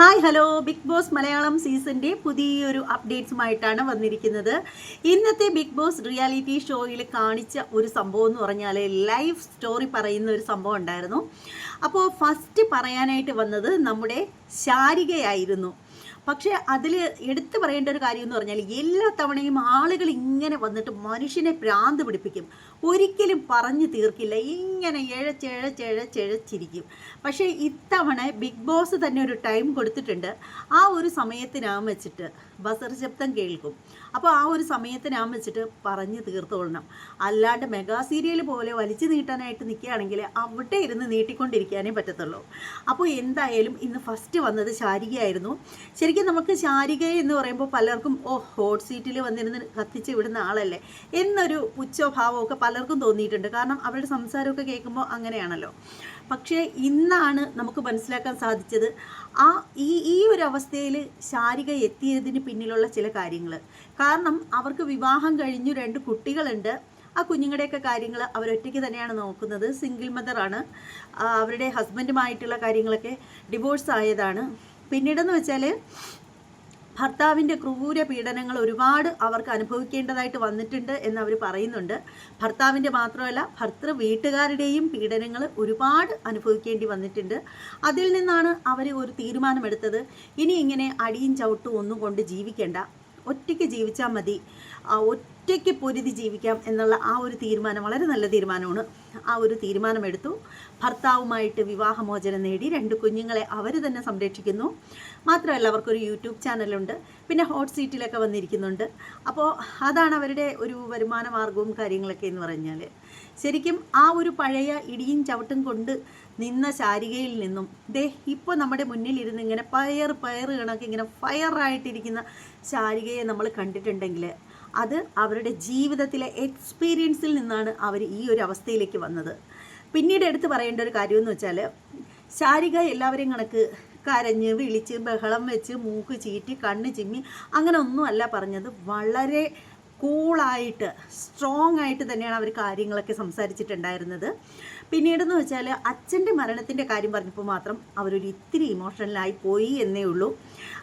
Hi hello. Big boss Malayalam സീസണിന്റെ പുതിയൊരു അപ്ഡേറ്റ്സുമായിട്ടാണ് വന്നിരിക്കുന്നത്. ഇന്നത്തെ ബിഗ് ബോസ് റിയാലിറ്റി ഷോയിൽ കാണിച്ച ഒരു സംഭവം എന്ന് പറഞ്ഞാൽ ലൈഫ് സ്റ്റോറി പറയുന്ന ഒരു സംഭവം ഉണ്ടായിരുന്നു. അപ്പോൾ ഫസ്റ്റ് പറയാനായിട്ട് വന്നത് നമ്മുടെ ശാരികയായിരുന്നു. പക്ഷേ അതിൽ എടുത്തു പറയേണ്ട ഒരു കാര്യം എന്ന് പറഞ്ഞാൽ എല്ലാ തവണയും ആളുകൾ ഇങ്ങനെ വന്നിട്ട് മനുഷ്യനെ ഭ്രാന്ത് പിടിപ്പിക്കും. ഒരിക്കലും പറഞ്ഞു തീർക്കില്ല. ഇങ്ങനെ എഴച്ചെഴച്ചെഴച്ചെഴച്ചിരിക്കും പക്ഷേ ഇത്തവണ ബിഗ് ബോസ് തന്നെ ഒരു ടൈം കൊടുത്തിട്ടുണ്ട്. ആ ഒരു സമയത്തിനാകും വെച്ചിട്ട് ബസർ ശബ്ദം കേൾക്കും. അപ്പോൾ ആ ഒരു സമയത്തിനാകും വെച്ചിട്ട് പറഞ്ഞു തീർത്തോളണം. അല്ലാണ്ട് മെഗാ സീരിയൽ പോലെ വലിച്ചു നീട്ടാനായിട്ട് നിൽക്കുകയാണെങ്കിൽ അവിടെ ഇരുന്ന് നീട്ടിക്കൊണ്ടിരിക്കാനേ പറ്റത്തുള്ളൂ. അപ്പോൾ എന്തായാലും ഇന്ന് ഫസ്റ്റ് വന്നത് ശാരികയായിരുന്നു. ശരിക്കും നമുക്ക് ശാരിക എന്ന് പറയുമ്പോൾ പലർക്കും ഓ ഹോട്ട് സീറ്റിൽ വന്നിരുന്ന് കത്തിച്ച് വിടുന്ന ആളല്ലേ? എന്നൊരു പുച്ഛഭാവമൊക്കെ പലർക്കും തോന്നിയിട്ടുണ്ട്. കാരണം അവരുടെ സംസാരമൊക്കെ കേൾക്കുമ്പോൾ അങ്ങനെയാണല്ലോ. പക്ഷേ ഇന്നാണ് നമുക്ക് മനസ്സിലാക്കാൻ സാധിച്ചത് ആ ഈ ഈ ഒരു അവസ്ഥയിൽ ശാരിക എത്തിയതിന് പിന്നിലുള്ള ചില കാര്യങ്ങൾ കാരണം അവർക്ക് വിവാഹം കഴിഞ്ഞു രണ്ട് കുട്ടികളുണ്ട്. ആ കുഞ്ഞുങ്ങളുടെയൊക്കെ കാര്യങ്ങൾ അവരൊറ്റയ്ക്ക് തന്നെയാണ് നോക്കുന്നത്. സിംഗിൾ മദറാണ് അവരുടെ ഹസ്ബൻഡുമായിട്ടുള്ള കാര്യങ്ങളൊക്കെ ഡിവോഴ്സ് ആയതാണ്. പിന്നീടെന്ന് വെച്ചാൽ ഭർത്താവിന്റെ ക്രൂര പീഡനങ്ങൾ ഒരുപാട് അവർക്ക് അനുഭവിക്കേണ്ടതായിട്ട് വന്നിട്ടുണ്ട് എന്ന് അവർ പറയുന്നുണ്ട്. ഭർത്താവിന്റെ മാത്രമല്ല ഭർത്തൃ വീട്ടുകാരുടെയും പീഡനങ്ങൾ ഒരുപാട് അനുഭവിക്കേണ്ടി വന്നിട്ടുണ്ട്. അതിൽ നിന്നാണ് അവർ ഒരു തീരുമാനമെടുത്തത്. ഇനി ഇങ്ങനെ അടിയും ചവിട്ടും ഒന്നും കൊണ്ട് ജീവിക്കേണ്ട. ഒറ്റയ്ക്ക് ജീവിച്ചാൽ മതി. ഒറ്റയ്ക്ക് പൊരുതി ജീവിക്കാം എന്നുള്ള ആ ഒരു തീരുമാനം വളരെ നല്ല തീരുമാനമാണ്. ആ ഒരു തീരുമാനമെടുത്തു. ഭർത്താവുമായിട്ട് വിവാഹമോചനം നേടി രണ്ട് കുഞ്ഞുങ്ങളെ അവർ തന്നെ സംരക്ഷിക്കുന്നു. മാത്രമല്ല അവർക്കൊരു യൂട്യൂബ് ചാനലുണ്ട്. പിന്നെ ഹോട്ട് സീറ്റിലൊക്കെ വന്നിരിക്കുന്നുണ്ട്. അപ്പോൾ അതാണ് അവരുടെ ഒരു വരുമാന മാർഗവും കാര്യങ്ങളൊക്കെ എന്ന് പറഞ്ഞാൽ ശരിക്കും ആ ഒരു പഴയ ഇടിയും ചവിട്ടും കൊണ്ട് നിന്ന ശാരികയിൽ നിന്നും ദേ ഇപ്പോൾ നമ്മുടെ മുന്നിൽ ഇരുന്ന് ഇങ്ങനെ പയർ പയർ കണക്ക് ഇങ്ങനെ ഫയറായിട്ടിരിക്കുന്ന ശാരികയെ നമ്മൾ കണ്ടിട്ടുണ്ടെങ്കിൽ അത് അവരുടെ ജീവിതത്തിലെ എക്സ്പീരിയൻസിൽ നിന്നാണ് അവർ ഈ ഒരു അവസ്ഥയിലേക്ക് വന്നത്. പിന്നീട് എടുത്തു പറയേണ്ട ഒരു കാര്യമെന്ന് വെച്ചാൽ ശാരിക എല്ലാവരെയും കണക്ക് കരഞ്ഞ് വിളിച്ച് ബഹളം വെച്ച് മൂക്ക് ചീറ്റി കണ്ണ് ചിമ്മി അങ്ങനെ ഒന്നുമല്ല പറഞ്ഞത്. വളരെ കൂളായിട്ട് സ്ട്രോങ് ആയിട്ട് തന്നെയാണ് അവർ കാര്യങ്ങളൊക്കെ സംസാരിച്ചിട്ടുണ്ടായിരുന്നത്. പിന്നീടെന്ന് വെച്ചാൽ അച്ഛന്റെ മരണത്തിന്റെ കാര്യം പറഞ്ഞപ്പോൾ മാത്രം അവരൊരു ഇത്തിരി ഇമോഷണലായി പോയി എന്നേ ഉള്ളൂ.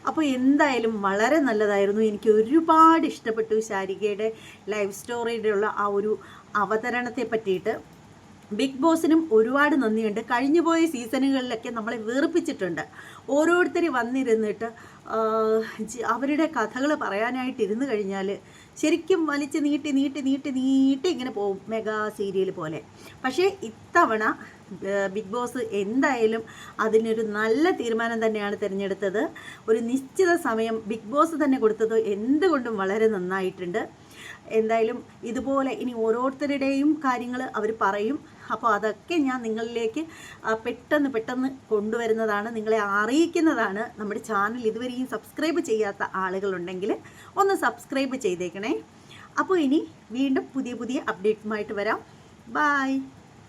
അപ്പോൾ എന്തായാലും വളരെ നല്ലതായിരുന്നു. എനിക്ക് ഒരുപാട് ഇഷ്ടപ്പെട്ടു ശാരികയുടെ ലൈഫ് സ്റ്റോറിയുടെ ഉള്ള ആ ഒരു അവതരണത്തെ പറ്റിയിട്ട്. ബിഗ് ബോസിനും ഒരുപാട് നന്ദിയുണ്ട്. കഴിഞ്ഞുപോയ സീസണുകളിലൊക്കെ നമ്മളെ വേർപ്പിച്ചിട്ടുണ്ട് ഓരോരുത്തർ വന്നിരുന്നിട്ട് അവരുടെ കഥകൾ പറയാനായിട്ട് ഇരുന്ന് കഴിഞ്ഞാൽ ശരിക്കും വലിച്ച് നീട്ടി നീട്ടി നീട്ടി നീട്ടി ഇങ്ങനെ പോകും മെഗാ സീരിയൽ പോലെ. പക്ഷേ ഇത്തവണ ബിഗ് ബോസ് എന്തായാലും അതിനൊരു നല്ല തീരുമാനം തന്നെയാണ് തിരഞ്ഞെടുത്തത്. ഒരു നിശ്ചിത സമയം ബിഗ് ബോസ് തന്നെ കൊടുത്തത് എന്തുകൊണ്ടും വളരെ നന്നായിട്ടുണ്ട്. എന്തായാലും ഇതുപോലെ ഇനി ഓരോരുത്തരുടെയും കാര്യങ്ങൾ അവർ പറയും. അപ്പോൾ അതൊക്കെ ഞാൻ നിങ്ങളിലേക്ക് പെട്ടെന്ന് പെട്ടെന്ന് കൊണ്ടുവരുന്നതാണ് നിങ്ങളെ അറിയിക്കുന്നതാണ്. നമ്മുടെ ചാനൽ ഇതുവരെയും സബ്സ്ക്രൈബ് ചെയ്യാത്ത ആളുകളുണ്ടെങ്കിൽ ഒന്ന് സബ്സ്ക്രൈബ് ചെയ്തേക്കണേ. അപ്പോൾ ഇനി വീണ്ടും പുതിയ പുതിയ അപ്ഡേറ്റുമായിട്ട് വരാം. ബായ്